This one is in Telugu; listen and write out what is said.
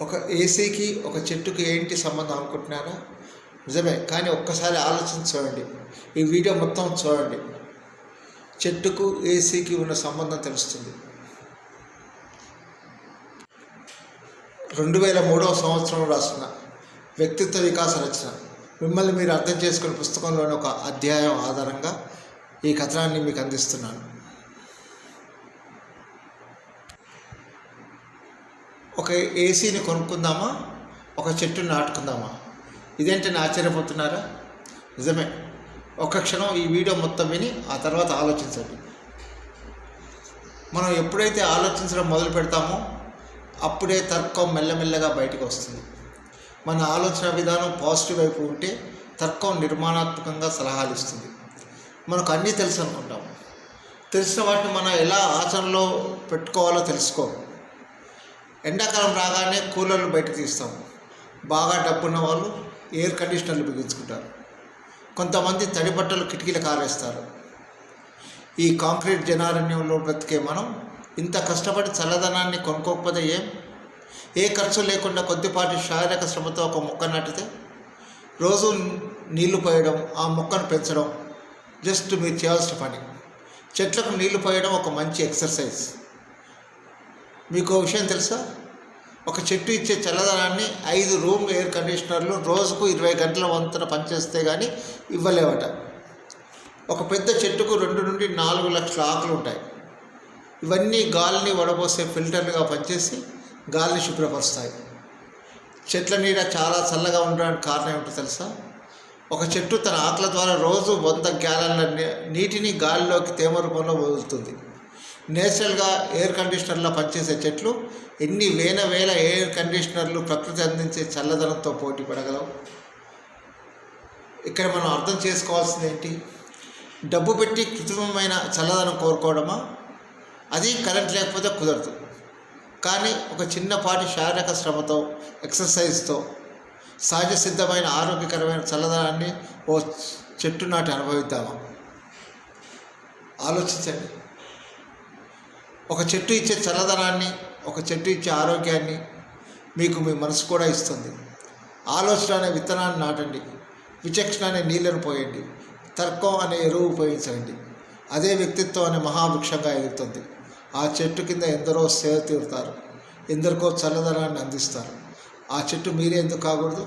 ఒక ఏసీకి ఒక చెట్టుకి ఏంటి సంబంధం అనుకుంటున్నారా నిజమే కానీ ఒక్కసారి ఆలోచించి చూడండి. ఈ వీడియో మొత్తం చూడండి. చెట్టుకు ఏసీకి ఉన్న సంబంధం తెలుస్తుంది. రెండు వేల మూడవ సంవత్సరంలో రాసిన వ్యక్తిత్వ వికాస రచన. మిమ్మల్ని మీరు అర్థం చేసుకునే పుస్తకంలోని ఒక అధ్యాయం ఆధారంగా ఈ కథనాన్ని మీకు అందిస్తున్నాను. ఒక ఏసీని కొనుక్కుందామా? ఒక చెట్టుని నాటుకుందామా? ఇదేంటని ఆశ్చర్యపోతున్నారా? నిజమే. ఒక క్షణం ఈ వీడియో మొత్తం విని ఆ తర్వాత ఆలోచించండి. మనం ఎప్పుడైతే ఆలోచించడం మొదలు పెడతామో అప్పుడే తర్కం మెల్లమెల్లగా బయటకు వస్తుంది. మన ఆలోచన విధానం పాజిటివ్ వైపు ఉంటే తర్కం నిర్మాణాత్మకంగా సలహాలు ఇస్తుంది. మనకు అన్నీ తెలుసు అనుకుంటాం. తెలిసిన వాటిని మనం ఎలా ఆచరణలో పెట్టుకోవాలో తెలుసుకో. ఎండాకాలం రాగానే కూలర్లు బయటకు తీస్తాం. బాగా డబ్బున్న వాళ్ళు ఎయిర్ కండిషనర్లు బిగించుకుంటారు. కొంతమంది తడి బట్టలు కిటికీలు కారేస్తారు. ఈ కాంక్రీట్ జనారణ్యంలో బ్రతికే మనం ఇంత కష్టపడి చల్లదనాన్ని కొనుక్కోకపోతే ఏం? ఏ ఖర్చు లేకుండా కొద్దిపాటి శారీరక శ్రమతో ఒక మొక్క నాటితే రోజు నీళ్ళు పోయడం ఆ మొక్కను పెంచడం జస్ట్ మీరు చేయాల్సిన పని. చెట్లకు నీళ్ళు పోయడం ఒక మంచి ఎక్సర్సైజ్ మీకు ఒక విషయం తెలుసా? ఒక చెట్టు ఇచ్చే చల్లదనాన్ని ఐదు రూమ్ ఎయిర్ కండిషనర్లు రోజుకు ఇరవై గంటల వంతున పనిచేస్తే కానీ ఇవ్వలేవట. ఒక పెద్ద చెట్టుకు రెండు నుండి నాలుగు లక్షల ఆకులు ఉంటాయి. ఇవన్నీ గాలిని వడబోసే ఫిల్టర్లుగా పనిచేసి గాలిని శుభ్రపరుస్తాయి. చెట్ల నీడ చాలా చల్లగా ఉండడానికి కారణం ఏమిటో తెలుసా? ఒక చెట్టు తన ఆకుల ద్వారా రోజు వంద గ్యాలన్ల నీటిని గాలిలోకి తేమ రూపంలో వదులుతుంది. నేచురల్గా ఎయిర్ కండిషనర్లో పనిచేసే చెట్లు ఎన్ని వేల వేల ఎయిర్ కండిషనర్లు ప్రకృతి అందించే చల్లదనంతో పోటీ పడగలవు. ఇక్కడ మనం అర్థం చేసుకోవాల్సింది ఏంటి? డబ్బు పెట్టి కృత్రిమమైన చల్లదనం కోరుకోవడమా? అది కరెంట్ లేకపోతే కుదరదు. కానీ ఒక చిన్నపాటి శారీరక శ్రమతో ఎక్సర్సైజ్తో సహజ సిద్ధమైన ఆరోగ్యకరమైన చల్లదనాన్ని ఓ చెట్టు నాటి అనుభవిద్దామా? ఆలోచించండి. ఒక చెట్టు ఇచ్చే చల్లదనాన్ని ఒక చెట్టు ఇచ్చే ఆరోగ్యాన్ని మీకు మీ మనసు కూడా ఇస్తుంది. ఆలోచన అనే విత్తనాన్ని నాటండి. విచక్షణ అనే నీళ్ళను పోయండి. తర్కం అనే ఎరువు ఉపయోగించండి. అదే వ్యక్తిత్వం అనే మహావృక్షంగా ఎదుగుతుంది. ఆ చెట్టు కింద ఎందరో సేవ తీరుతారు. ఎందరికో చల్లదనాన్ని అందిస్తారు. ఆ చెట్టు మీరే ఎందుకు కాకూడదు?